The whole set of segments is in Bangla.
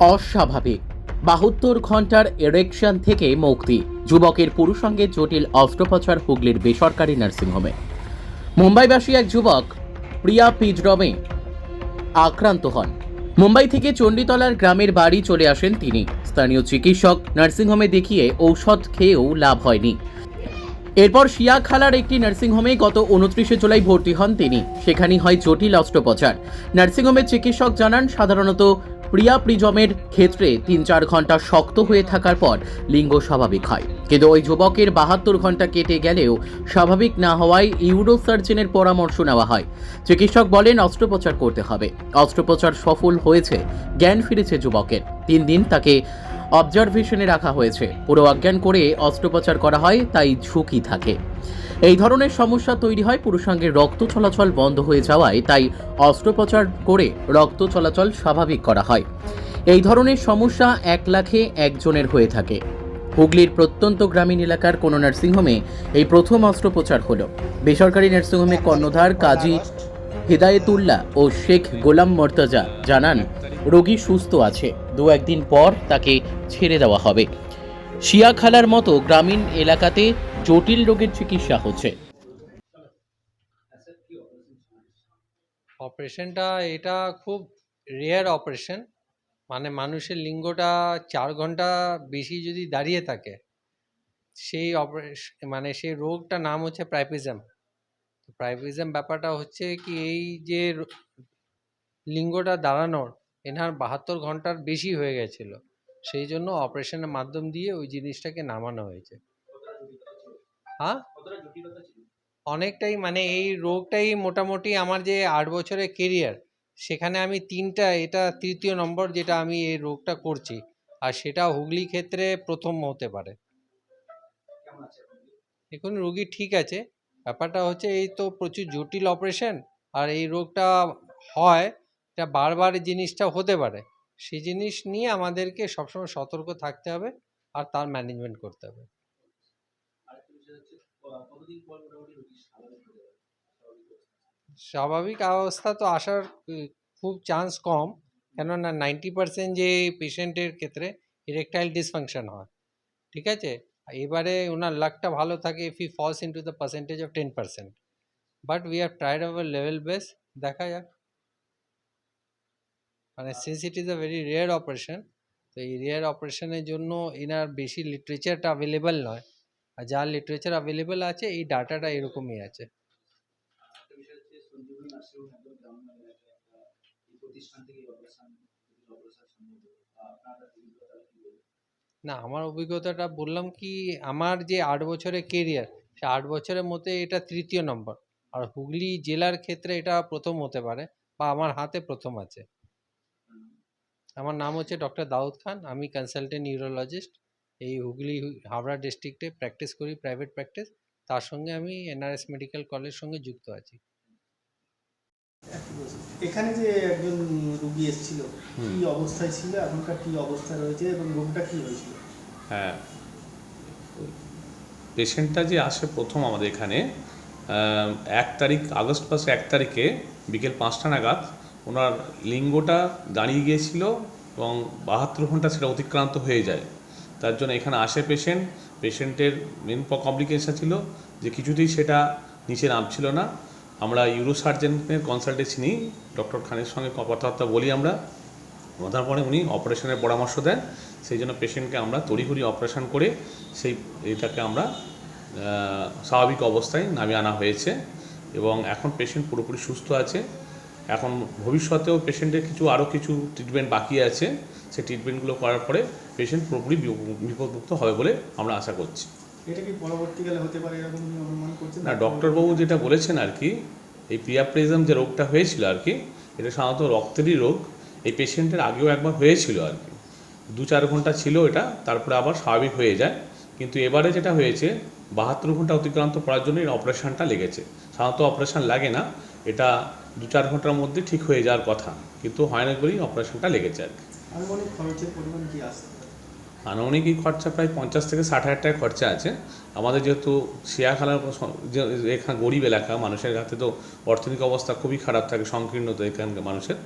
অস্বাভাবিক। বাহাত্তর ঘণ্টার এরেকশন থেকে মুক্তি। যুবকের পুরুষাঙ্গে জটিল অস্ত্রোপচার হুগলির বেসরকারি নার্সিংহোমে। মুম্বাইবাসী এক যুবক, প্রিয়া পিজরমে, আক্রান্ত হন। মুম্বাই থেকে চণ্ডীতলার গ্রামের বাড়ি চলে আসেন তিনি। স্থানীয় চিকিৎসক নার্সিংহোমে দেখিয়ে ঔষধ খেয়েও লাভ হয়নি। এরপর শিয়াখালার একটি নার্সিংহোমে গত উনত্রিশে জুলাই ভর্তি হন তিনি। সেখানেই হয় জটিল অস্ত্রোপচার। নার্সিংহোমের চিকিৎসক জানান, সাধারণত প্রিয়া প্রিজমের ক্ষেত্রে তিন চার ঘণ্টা শক্ত হয়ে থাকার পর লিঙ্গ স্বাভাবিক হয়। কিন্তু ওই যুবকের বাহাত্তর ঘণ্টা কেটে গেলেও স্বাভাবিক না হওয়ায় ইউরো সার্জেনের পরামর্শ নেওয়া হয়। চিকিৎসক বলেন, অস্ত্রোপচার করতে হবে। অস্ত্রোপচার সফল হয়েছে, জ্ঞান ফিরেছে যুবকের। তিন দিন তাকে অবজারভেশনে রাখা হয়েছে। পুরো অজ্ঞান করে অস্ত্রোপচার করা হয়, তাই ঝুঁকি থাকে। এই ধরনের সমস্যা তৈরি হয় পুরুষাঙ্গের রক্ত চলাচল বন্ধ হয়ে যাওয়ায়, তাই অস্ত্রোপচার করে রক্ত চলাচল স্বাভাবিক করা হয়। এই ধরনের সমস্যা এক লাখে একজনের হয়ে থাকে। হুগলির প্রত্যন্ত গ্রামীণ এলাকার কোনো নার্সিংহোমে এই প্রথম অস্ত্রোপচার হলো। বেসরকারি নার্সিংহোমে কর্ণধার কাজী হিদায়েতুল্লাহ ও শেখ গোলাম মর্তাজা জানান, রোগী সুস্থ আছে। দু একদিন পর তাকে ছেড়ে দেওয়া হবে। শিয়াখালার মতো গ্রামীণ এলাকাতে জটিল রোগের চিকিৎসা হচ্ছে। অপারেশনটা, এটা খুব রেয়ার অপারেশন মানে মানুষের লিঙ্গটা চার ঘণ্টা বেশি যদি দাঁড়িয়ে থাকে, সেই অপারেশন মানে সেই রোগটার নাম হচ্ছে প্রাইপিজম প্রাইপিজম ব্যাপারটা হচ্ছে কি, এই যে লিঙ্গটা দাঁড়ানোর এনার বাহাত্তর ঘণ্টার বেশি হয়ে গেছিল। সেই জন্য অপারেশনের মাধ্যম দিয়ে ওই জিনিসটাকে নামানো হয়েছে। হ্যাঁ? অনেকটাই মানে এই রোগটাই মোটামুটি আমার যে আট বছরের কেরিয়ার সেখানে আমি তিনটা, এটা তৃতীয় নম্বর যেটা আমি এই রোগটা করছি। আর সেটা হুগলি ক্ষেত্রে প্রথম হতে পারে। এখন রোগী ঠিক আছে। ব্যাপারটা হচ্ছে এই তো প্রচুর জটিল অপারেশন আর এই রোগটা হয় এটা বারবার জিনিসটা হতে পারে। সেই জিনিস নিয়ে আমাদেরকে সবসময় সতর্ক থাকতে হবে আর তার ম্যানেজমেন্ট করতে হবে। স্বাভাবিক অবস্থা তো আসার, খুব চান্স কম। কেননা নাইনটি পার্সেন্ট যে পেশেন্টের ক্ষেত্রে ইরেকটাইল ডিসফাংশন হয়। ঠিক আছে? এবারে ওনার লাকটা ভালো থাকে if he falls into the percentage of ten percent but we have tried our level best দেখা যাক। মানে since it is a very rare operation তো এই রেয়ার অপারেশনের জন্য এনার বেশি লিটারেচারটা অ্যাভেলেবেল নয়। আর যা লিটারেচার অ্যাভেলেবেল আছে এই ডাটাটা এরকমই আছে। না আমার অভিজ্ঞতাটা বললাম কি আমার যে আট বছরের কেরিয়ার সে আট বছরের মধ্যে এটা তৃতীয় নম্বর। আর হুগলি জেলার ক্ষেত্রে এটা প্রথম হতে পারে বা আমার হাতে প্রথম আছে। আমার নাম হচ্ছে ডক্টর দাউদ খান আমি কনসালটেন্ট নিউরোলজিস্ট এই হুগলি হাওড়া ডিস্ট্রিক্টে প্র্যাকটিস করি প্রাইভেট প্র্যাকটিস তার সঙ্গে আমি এনআরএস মেডিকেল কলেজ সঙ্গে যুক্ত আছি। এখানে যে একজন রুগী এসেছিল কি অবস্থায় ছিল? এখনকার কি অবস্থা রয়েছে? এবং রোগটা কি হয়েছিল? হ্যাঁ। পেশেন্টটা যে আসে প্রথম আমাদের এখানে এক তারিখ আগস্ট মাসে এক তারিখে বিকেল পাঁচটা নাগাদ ওনার লিঙ্গটা দাঁড়িয়ে গিয়েছিল এবং বাহাত্তর ঘণ্টা সেটা অতিক্রান্ত হয়ে যায়। তার জন্য এখানে আসে পেশেন্ট পেশেন্টের মেন কমপ্লিকেশন ছিল যে কিছুতেই সেটা নিচে নামছিল না। আমরা ইউরো সার্জেনের কনসালটেন্সি নিই, ডক্টর খানের সঙ্গে কথাবার্তা বলি আমরা। বলার পরে উনি অপারেশনের পরামর্শ দেন, সেই জন্য পেশেন্টকে আমরা তড়িঘড়ি অপারেশন করে সেই এটাকে আমরা স্বাভাবিক অবস্থায় নামিয়ে আনা হয়েছে। এবং এখন পেশেন্ট পুরোপুরি সুস্থ আছে। এখন ভবিষ্যতেও পেশেন্টের কিছু আরও কিছু ট্রিটমেন্ট বাকি আছে সেই ট্রিটমেন্টগুলো করার পরে পেশেন্ট পুরোপুরি বিপ- বিপদমুক্ত হবে বলে আমরা আশা করছি। এটা কি পরবর্তীকালে হতে পারে এরকম অনুমান করছেন না ডক্টরবাবু যেটা বলেছেন আর কি এই প্রিয়াপ্রেজম যে রোগটা হয়েছিল আর কি এটা সাধারণত রক্তেরই রোগ এই পেশেন্টের আগেও একবার হয়েছিল আর কি। দু চার ঘণ্টা ছিল এটা তারপরে আবার স্বাভাবিক হয়ে যায়। কিন্তু এবারে যেটা হয়েছে বাহাত্তর ঘণ্টা অতিক্রান্ত করার জন্য এই অপারেশনটা লেগেছে। সাধারণত অপারেশন লাগে না এটা দু চার ঘণ্টার মধ্যে ঠিক হয়ে যাওয়ার কথা। কিন্তু হয় না বলেই অপারেশনটা লেগেছে আর কি। আনুমানিক এই খরচা প্রায় পঞ্চাশ থেকে ষাট হাজার টাকা খরচা আছে। আমাদের যেহেতু শিয়াখালার এখানে গরিব এলাকা মানুষের হাতে তো অর্থনৈতিক অবস্থা খুবই খারাপ থাকে সংকীর্ণ তো এখানকার মানুষের।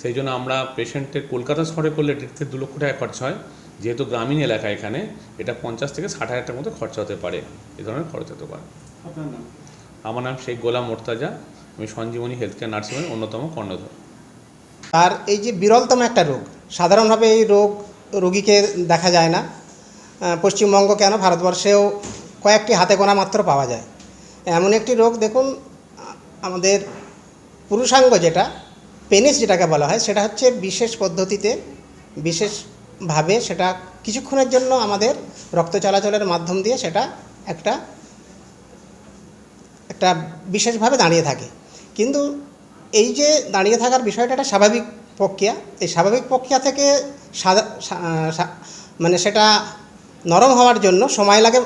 সেই জন্য আমরা পেশেন্টের কলকাতা শহরে করলে এটির থেকে দু লক্ষ টাকা খরচা হয়। যেহেতু গ্রামীণ এলাকা এখানে এটা পঞ্চাশ থেকে ষাট হাজার টাকার মতো খরচা হতে পারে। এ ধরনের খরচ হতে পারে। আপনার নাম? আমার নাম শেখ গোলাম মোর্তাজা, আমি সঞ্জীবনী হেলথ কেয়ার নার্সিংহোমের অন্যতম কর্ণধর। আর এই যে বিরলতম একটা রোগ, সাধারণভাবে এই রোগ, রোগীকে দেখা যায় না। পশ্চিমবঙ্গ কেন? ভারতবর্ষেও কয়েকটি হাতে গোনা মাত্র পাওয়া যায়। এমন একটি রোগ, দেখুন, আমাদের পুরুষাঙ্গ যেটা পেনিস যেটাকে বলা হয়, সেটা হচ্ছে বিশেষ পদ্ধতিতে, বিশেষভাবে সেটা কিছুক্ষণের জন্য আমাদের রক্ত চলাচলের মাধ্যম দিয়ে সেটা একটা একটা বিশেষভাবে দাঁড়িয়ে থাকে। কিন্তু এই যে দাঁড়িয়ে থাকার বিষয়টা একটা স্বাভাবিক প্রক্রিয়া, এই স্বাভাবিক প্রক্রিয়া থেকে সাদা মানে সেটা নরম হওয়ার জন্য সময় লাগে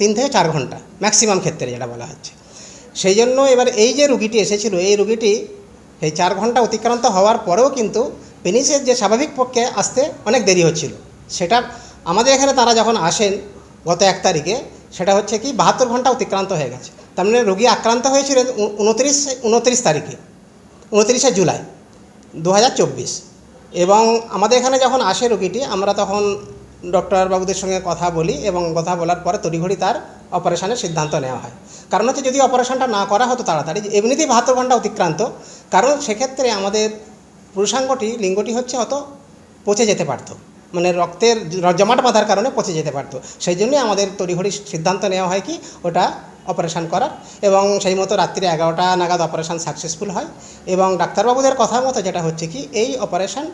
তিন থেকে চার ঘণ্টা ম্যাক্সিমাম ক্ষেত্রে যেটা বলা হচ্ছে। সেই জন্য এবার এই যে রুগীটি এসেছিল, এই রুগীটি এই চার ঘণ্টা অতিক্রান্ত হওয়ার পরেও কিন্তু পেনিসের যে স্বাভাবিক পক্ষে আসতে অনেক দেরি হচ্ছিল। সেটা আমাদের এখানে তারা যখন আসেন গত এক তারিখে, সেটা হচ্ছে কি বাহাত্তর ঘণ্টা অতিক্রান্ত হয়ে গেছে। তার মানে রোগী আক্রান্ত হয়েছিলেন উনত্রিশ উনত্রিশ তারিখে, উনত্রিশে জুলাই দু হাজার চব্বিশ। এবং আমাদের এখানে যখন আসে রোগীটি, আমরা তখন ডক্টর বাবুদের সঙ্গে কথা বলি এবং কথা বলার পরে তড়িঘড়ি তার অপারেশনের সিদ্ধান্ত নেওয়া হয়। কারণ হচ্ছে যদি অপারেশনটা না করা হতো তাড়াতাড়ি, এমনিতেই বাহাত্তর ঘণ্টা অতিক্রান্ত, কারণ সেক্ষেত্রে আমাদের পুরুষাঙ্গটি, লিঙ্গটি হচ্ছে অত পচে যেতে পারতো। মানে রক্তের জমাট বাঁধার কারণে পচে যেতে পারতো। সেই জন্যই আমাদের তড়িঘড়ি সিদ্ধান্ত নেওয়া হয় কি, ওটা অপারেশন করার এবং সেই মতো রাত্রি এগারোটা নাগাদ অপারেশন সাকসেসফুল হয় এবং ডাক্তারবাবুদের কথা মতো যেটা হচ্ছে কি, এই অপারেশন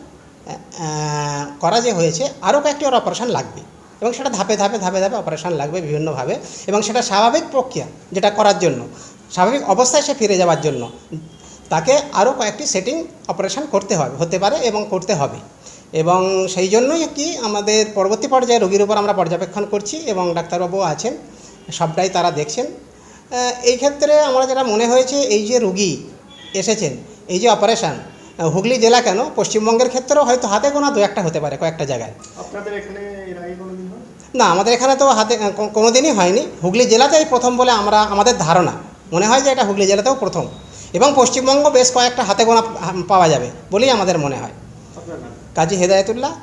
করা যে হয়েছে, আরও কয়েকটি ওর অপারেশন লাগবে এবং সেটা ধাপে ধাপে ধাপে ধাপে অপারেশন লাগবে বিভিন্নভাবে এবং সেটা স্বাভাবিক প্রক্রিয়া যেটা করার জন্য, স্বাভাবিক অবস্থায় সে ফিরে যাওয়ার জন্য, তাকে আরও কয়েকটি সেটিং অপারেশন করতে হবে, হতে পারে এবং করতে হবে এবং সেই জন্যই কি আমাদের পরবর্তী পর্যায়ে রোগীর উপর আমরা পর্যবেক্ষণ করছি এবং ডাক্তারবাবু আছেন, সবটাই তারা দেখছেন। এই ক্ষেত্রে আমার যেটা মনে হয়েছে এই যে রুগী এসেছেন এই যে অপারেশন হুগলি জেলা কেন? পশ্চিমবঙ্গের ক্ষেত্রেও হয়তো হাতে গোনা দু একটা হতে পারে কয়েকটা জায়গায়। আপনাদের এখানে না আমাদের এখানে তো হাতে কোনো দিনই হয়নি। হুগলি জেলাতেই প্রথম বলে আমরা আমাদের ধারণা। মনে হয় যে এটা হুগলি জেলাতেও প্রথম। এবং পশ্চিমবঙ্গ বেশ কয়েকটা হাতে গোনা পাওয়া যাবে বলেই আমাদের মনে হয়। কাজী হেদায়তুল্লাহ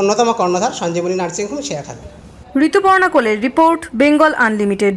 অন্যতম কর্ণধার সঞ্জীবনী নার্সিংহোম শেয়াখালী ঋতুপর্ণা কোলের রিপোর্ট বেঙ্গল আনলিমিটেড।